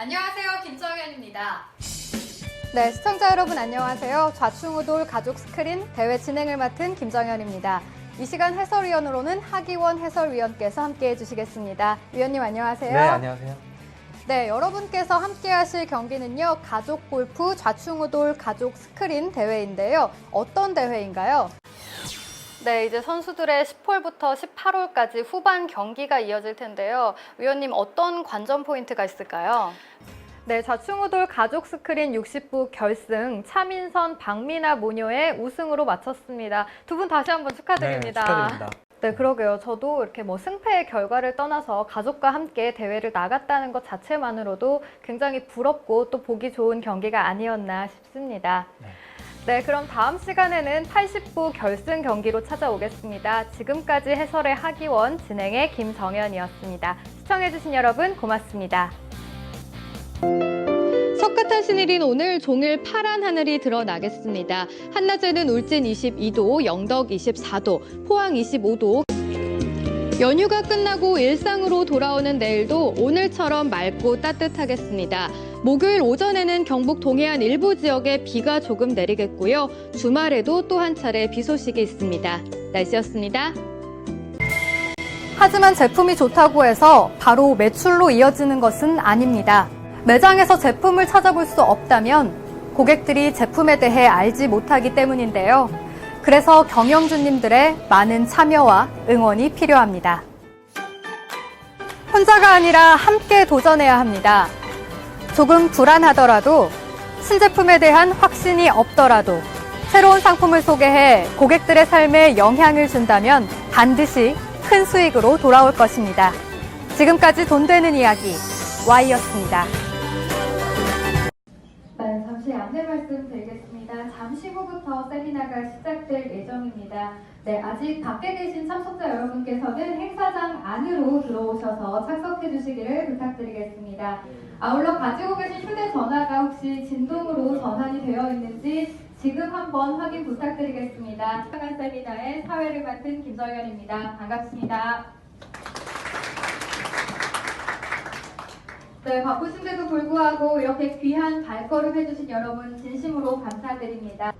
안녕하세요. 김정현입니다. 네, 시청자 여러분 안녕하세요. 좌충우돌 가족 스크린 대회 진행을 맡은 김정현입니다. 이 시간 해설위원으로는 하기원 해설위원께서 함께해 주시겠습니다. 위원님 안녕하세요. 네, 안녕하세요. 네, 여러분께서 함께 하실 경기는요. 가족 골프 좌충우돌 가족 스크린 대회인데요. 어떤 대회인가요? 네, 이제 선수들의 10홀부터 18홀까지 후반 경기가 이어질 텐데요. 위원님 어떤 관전 포인트가 있을까요? 네, 좌충우돌 가족 스크린 60부 결승 차민선, 박민아 모녀의 우승으로 마쳤습니다. 두 분 다시 한번 축하드립니다. 네, 축하드립니다. 네, 그러게요. 저도 이렇게 뭐 승패의 결과를 떠나서 가족과 함께 대회를 나갔다는 것 자체만으로도 굉장히 부럽고 또 보기 좋은 경기가 아니었나 싶습니다. 네. 네, 그럼 다음 시간에는 80부 결승 경기로 찾아오겠습니다. 지금까지 해설의 하기원, 진행의 김정현이었습니다. 시청해주신 여러분 고맙습니다. 석가탄 신일인 오늘 종일 파란 하늘이 드러나겠습니다. 한낮에는 울진 22도, 영덕 24도, 포항 25도. 연휴가 끝나고 일상으로 돌아오는 내일도 오늘처럼 맑고 따뜻하겠습니다. 목요일 오전에는 경북 동해안 일부 지역에 비가 조금 내리겠고요. 주말에도 또 한 차례 비 소식이 있습니다. 날씨였습니다. 하지만 제품이 좋다고 해서 바로 매출로 이어지는 것은 아닙니다. 매장에서 제품을 찾아볼 수 없다면 고객들이 제품에 대해 알지 못하기 때문인데요. 그래서 경영주님들의 많은 참여와 응원이 필요합니다. 혼자가 아니라 함께 도전해야 합니다. 조금 불안하더라도 신제품에 대한 확신이 없더라도 새로운 상품을 소개해 고객들의 삶에 영향을 준다면 반드시 큰 수익으로 돌아올 것입니다. 지금까지 돈 되는 이야기 Y였습니다. 안내 말씀 드리겠습니다. 잠시 후부터 세미나가 시작될 예정입니다. 네, 아직 밖에 계신 참석자 여러분께서는 행사장 안으로 들어오셔서 착석해 주시기를 부탁드리겠습니다. 아울러 가지고 계신 휴대전화가 혹시 진동으로 전환이 되어 있는지 지금 한번 확인 부탁드리겠습니다. 시간 세미나의 사회를 맡은 김정현입니다. 반갑습니다. 네, 바쁘신데도 불구하고 이렇게 귀한 발걸음 해주신 여러분 진심으로 감사드립니다.